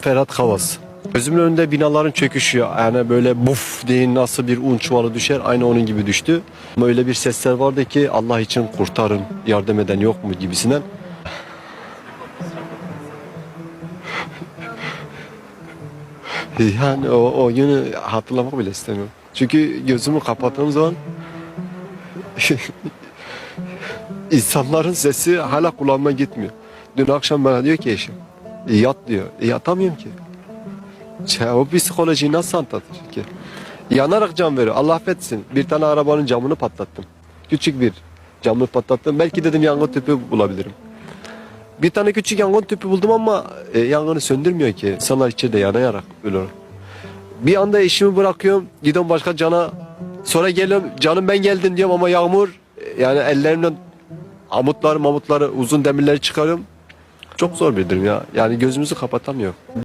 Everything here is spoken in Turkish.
Ferhat Kavas. Gözümün önünde binaların çöküşü yani böyle buf deyin nasıl bir un çuvalı düşer aynı onun gibi düştü. Ama öyle bir sesler vardı ki Allah için kurtarın yardım eden yok mu gibisinden. Yani o, o günü hatırlamak bile istemiyorum. Çünkü gözümü kapattığım zaman insanların sesi hala kulağıma gitmiyor. Dün akşam bana diyor ki eşim "E, yat diyor. E, yatamıyorum ki. Ya, o psikolojiyi nasıl anlatır ki? Yanarak can veriyor. Allah affetsin. Bir tane arabanın camını patlattım. Küçük bir camını patlattım. Belki dedim yangın tüpü bulabilirim. Bir tane küçük yangın tüpü buldum ama e, yangını söndürmüyor ki. İnsanlar içeride yanayarak ölüyor. Bir anda eşimi bırakıyorum. Gidiyorum başka cana. Sonra geliyorum canım ben geldim diyorum ama yağmur e, yani ellerimle amutları mamutları uzun demirleri çıkarıyorum. Çok zor bir durum ya. Yani gözümüzü kapatamıyor.